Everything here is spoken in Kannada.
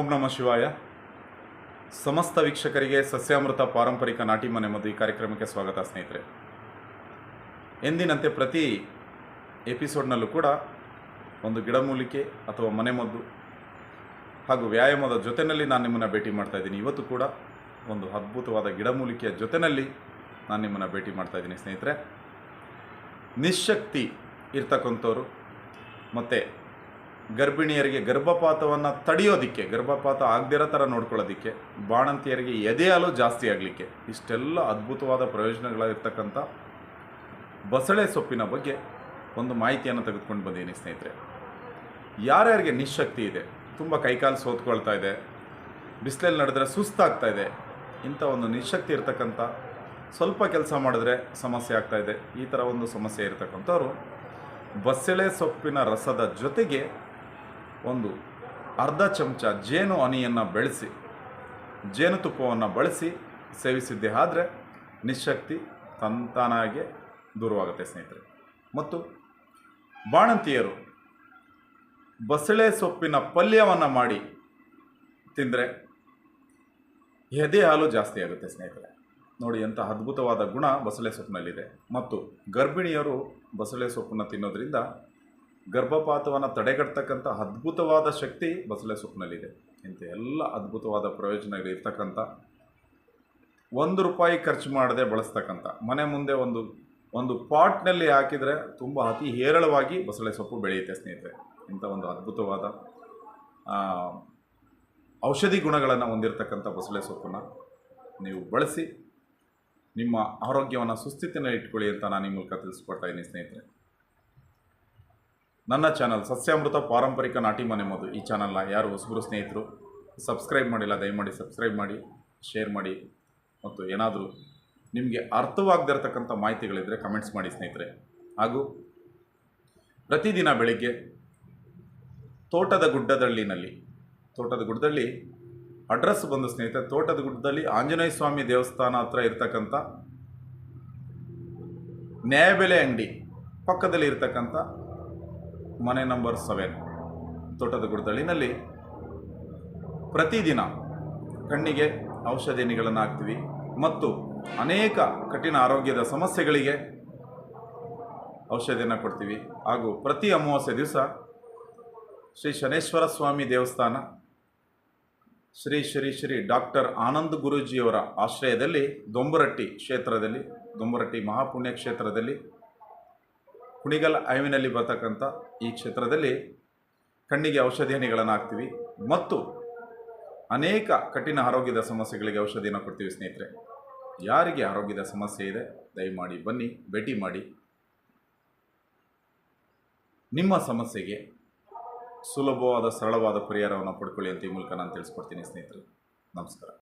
ಓಂ ನಮ ಶಿವಾಯ. ಸಮಸ್ತ ವೀಕ್ಷಕರಿಗೆ ಸಸ್ಯಾಮೃತ ಪಾರಂಪರಿಕ ನಾಟಿ ಮನೆ ಮದ್ದು ಈ ಕಾರ್ಯಕ್ರಮಕ್ಕೆ ಸ್ವಾಗತ ಸ್ನೇಹಿತರೆ. ಎಂದಿನಂತೆ ಪ್ರತಿ ಎಪಿಸೋಡ್ನಲ್ಲೂ ಕೂಡ ಒಂದು ಗಿಡಮೂಲಿಕೆ ಅಥವಾ ಮನೆಮದ್ದು ಹಾಗೂ ವ್ಯಾಯಾಮದ ಜೊತೆಯಲ್ಲಿ ನಾನು ನಿಮ್ಮನ್ನು ಭೇಟಿ ಮಾಡ್ತಾ ಇದ್ದೀನಿ. ಇವತ್ತು ಕೂಡ ಒಂದು ಅದ್ಭುತವಾದ ಗಿಡಮೂಲಿಕೆಯ ಜೊತೆಯಲ್ಲಿ ನಾನು ನಿಮ್ಮನ್ನು ಭೇಟಿ ಮಾಡ್ತಾ ಇದ್ದೀನಿ ಸ್ನೇಹಿತರೆ. ನಿಶಕ್ತಿ ಇರ್ತಕ್ಕಂಥವ್ರು ಮತ್ತು ಗರ್ಭಿಣಿಯರಿಗೆ ಗರ್ಭಪಾತವನ್ನು ತಡೆಯೋದಕ್ಕೆ, ಗರ್ಭಪಾತ ಆಗದಿರೋ ಥರ ನೋಡ್ಕೊಳ್ಳೋದಕ್ಕೆ, ಬಾಣಂತಿಯರಿಗೆ ಎದೆ ಹಾಲು ಜಾಸ್ತಿ ಆಗಲಿಕ್ಕೆ, ಇಷ್ಟೆಲ್ಲ ಅದ್ಭುತವಾದ ಪ್ರಯೋಜನಗಳಿರ್ತಕ್ಕಂಥ ಬಸಳೆ ಸೊಪ್ಪಿನ ಬಗ್ಗೆ ಒಂದು ಮಾಹಿತಿಯನ್ನು ತೆಗೆದುಕೊಂಡು ಬಂದೀನಿ ಸ್ನೇಹಿತರೆ. ಯಾರ್ಯಾರಿಗೆ ನಿಶಕ್ತಿ ಇದೆ, ತುಂಬ ಕೈಕಾಲು ಸೋತ್ಕೊಳ್ತಾ ಇದೆ, ಬಿಸಿಲಲ್ಲಿ ನಡೆದ್ರೆ ಸುಸ್ತಾಗ್ತಾ ಇದೆ, ಇಂಥ ಒಂದು ನಿಶಕ್ತಿ ಇರ್ತಕ್ಕಂಥ ಸ್ವಲ್ಪ ಕೆಲಸ ಮಾಡಿದ್ರೆ ಸಮಸ್ಯೆ ಆಗ್ತಾ ಇದೆ, ಈ ಥರ ಒಂದು ಸಮಸ್ಯೆ ಇರತಕ್ಕಂಥವ್ರು ಬಸಳೆ ಸೊಪ್ಪಿನ ರಸದ ಜೊತೆಗೆ ಒಂದು ಅರ್ಧ ಚಮಚ ಜೇನು ಹನಿಯನ್ನು ಬೆಳೆಸಿ ಜೇನುತುಪ್ಪವನ್ನು ಬಳಸಿ ಸೇವಿಸಿದ್ದೆ ಆದರೆ ನಿಶಕ್ತಿ ತಂತಾನಾಗೆ ದೂರವಾಗುತ್ತೆ ಸ್ನೇಹಿತರೆ. ಮತ್ತು ಬಾಣಂತಿಯರು ಬಸಳೆ ಸೊಪ್ಪಿನ ಪಲ್ಯವನ್ನು ಮಾಡಿ ತಿಂದರೆ ಎದೆ ಹಾಲು ಜಾಸ್ತಿ ಆಗುತ್ತೆ ಸ್ನೇಹಿತರೆ. ನೋಡಿ ಎಂಥ ಅದ್ಭುತವಾದ ಗುಣ ಬಸಳೆ ಸೊಪ್ಪಿನಲ್ಲಿದೆ. ಮತ್ತು ಗರ್ಭಿಣಿಯರು ಬಸಳೆ ಸೊಪ್ಪನ್ನು ತಿನ್ನೋದ್ರಿಂದ ಗರ್ಭಪಾತವನ್ನು ತಡೆಗಟ್ಟತಕ್ಕಂಥ ಅದ್ಭುತವಾದ ಶಕ್ತಿ ಬಸಳೆ ಸೊಪ್ಪಿನಲ್ಲಿದೆ. ಇಂಥ ಎಲ್ಲ ಅದ್ಭುತವಾದ ಪ್ರಯೋಜನಗಳು ಇರ್ತಕ್ಕಂಥ ಒಂದು ರೂಪಾಯಿ ಖರ್ಚು ಮಾಡದೆ ಬಳಸ್ತಕ್ಕಂಥ, ಮನೆ ಮುಂದೆ ಒಂದು ಒಂದು ಪಾಟ್ನಲ್ಲಿ ಹಾಕಿದರೆ ತುಂಬ ಅತಿ ಹೇರಳವಾಗಿ ಬಸಳೆ ಸೊಪ್ಪು ಬೆಳೆಯುತ್ತೆ ಸ್ನೇಹಿತರೆ. ಇಂಥ ಒಂದು ಅದ್ಭುತವಾದ ಔಷಧಿ ಗುಣಗಳನ್ನು ಹೊಂದಿರತಕ್ಕಂಥ ಬಸಳೆ ಸೊಪ್ಪನ್ನು ನೀವು ಬಳಸಿ ನಿಮ್ಮ ಆರೋಗ್ಯವನ್ನು ಸುಸ್ಥಿತಿನ ಇಟ್ಕೊಳ್ಳಿ ಅಂತ ನಾನು ನಿಮ್ಮ ಮೂಲಕ ತಿಳಿಸ್ಕೊಡ್ತಾ ಇದ್ದೀನಿ ಸ್ನೇಹಿತರೆ. ನನ್ನ ಚಾನಲ್ ಸಸ್ಯಾಮೃತ ಪಾರಂಪರಿಕ ನಾಟಿ ಮನೆ ಮದು ಈ ಚಾನಲ್ನ ಯಾರು ಹೊಸಬರು ಸ್ನೇಹಿತರು, ಸಬ್ಸ್ಕ್ರೈಬ್ ಮಾಡಿಲ್ಲ, ದಯಮಾಡಿ ಸಬ್ಸ್ಕ್ರೈಬ್ ಮಾಡಿ, ಶೇರ್ ಮಾಡಿ ಮತ್ತು ಏನಾದರೂ ನಿಮಗೆ ಅರ್ಥವಾಗದಿರತಕ್ಕಂಥ ಮಾಹಿತಿಗಳಿದ್ದರೆ ಕಮೆಂಟ್ಸ್ ಮಾಡಿ ಸ್ನೇಹಿತರೆ. ಹಾಗೂ ಪ್ರತಿದಿನ ಬೆಳಿಗ್ಗೆ ತೋಟದ ಗುಡ್ಡದಳ್ಳಿನಲ್ಲಿ, ತೋಟದ ಗುಡ್ಡದಲ್ಲಿ ಅಡ್ರೆಸ್ ಬಂದು ಸ್ನೇಹಿತರೆ, ತೋಟದ ಗುಡ್ಡದಲ್ಲಿ ಆಂಜನೇಯ ಸ್ವಾಮಿ ದೇವಸ್ಥಾನ ಹತ್ರ ಇರ್ತಕ್ಕಂಥ ನ್ಯಾಯಬೆಲೆ ಅಂಗಡಿ ಪಕ್ಕದಲ್ಲಿ ಇರ್ತಕ್ಕಂಥ ಮನೆ ನಂಬರ್ ಸೆವೆನ್ ತೋಟದ ಗುಡ್ದಳ್ಳಿನಲ್ಲಿ ಪ್ರತಿದಿನ ಕಣ್ಣಿಗೆ ಔಷಧಿಗಳನ್ನು ಹಾಕ್ತೀವಿ ಮತ್ತು ಅನೇಕ ಕಠಿಣ ಆರೋಗ್ಯದ ಸಮಸ್ಯೆಗಳಿಗೆ ಔಷಧಿಯನ್ನು ಕೊಡ್ತೀವಿ. ಹಾಗೂ ಪ್ರತಿ ಅಮಾವಾಸ್ಯ ದಿವಸ ಶ್ರೀ ಶನೇಶ್ವರ ಸ್ವಾಮಿ ದೇವಸ್ಥಾನ, ಶ್ರೀ ಶ್ರೀ ಶ್ರೀ ಡಾಕ್ಟರ್ ಆನಂದ್ ಗುರೂಜಿಯವರ ಆಶ್ರಯದಲ್ಲಿ, ದೊಂಬರಟ್ಟಿ ಕ್ಷೇತ್ರದಲ್ಲಿ, ದೊಂಬರಟ್ಟಿ ಮಹಾಪುಣ್ಯ ಕ್ಷೇತ್ರದಲ್ಲಿ ಕುಣಿಗಲ್ ಐವಿನಲ್ಲಿ ಬರ್ತಕ್ಕಂಥ ಈ ಕ್ಷೇತ್ರದಲ್ಲಿ ಕಣ್ಣಿಗೆ ಔಷಧಿ ಹನಿಗಳನ್ನು ಹಾಕ್ತೀವಿ ಮತ್ತು ಅನೇಕ ಕಠಿಣ ಆರೋಗ್ಯದ ಸಮಸ್ಯೆಗಳಿಗೆ ಔಷಧಿಯನ್ನು ಕೊಡ್ತೀವಿ ಸ್ನೇಹಿತರೆ. ಯಾರಿಗೆ ಆರೋಗ್ಯದ ಸಮಸ್ಯೆ ಇದೆ, ದಯಮಾಡಿ ಬನ್ನಿ, ಭೇಟಿ ಮಾಡಿ. ನಿಮ್ಮ ಸಮಸ್ಯೆಗೆ ಸುಲಭವಾದ ಸರಳವಾದ ಪರಿಹಾರವನ್ನು ಪಡ್ಕೊಳ್ಳಿ ಅಂತ ಈ ಮೂಲಕ ನಾನು ತಿಳಿಸ್ಕೊಡ್ತೀನಿ ಸ್ನೇಹಿತರೆ. ನಮಸ್ಕಾರ.